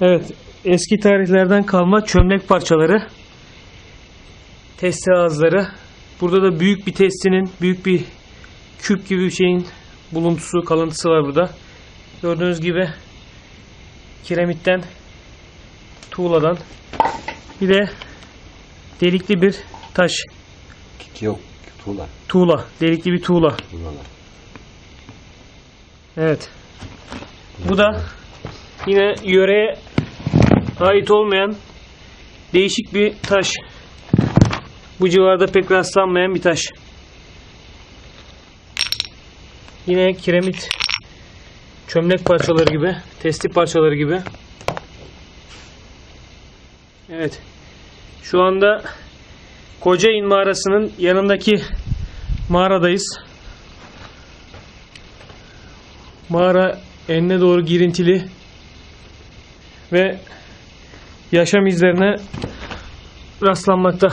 Evet, eski tarihlerden kalma çömlek parçaları. Testi ağızları. Burada da büyük bir testinin, büyük bir küp gibi bir şeyin buluntusu, kalıntısı var burada. Gördüğünüz gibi kiremitten, tuğladan bir de delikli bir taş, Yok. Tuğla. tuğla, delikli bir tuğla. Tuğlalar. Evet. Bu da yine yöreye ait olmayan değişik bir taş. Bu civarda pek rastlanmayan bir taş. Yine kiremit çömlek parçaları gibi, testi parçaları gibi. Evet. Şu anda Kocain mağarasının yanındaki mağaradayız. Mağara enine doğru girintili ve yaşam izlerine rastlanmakta.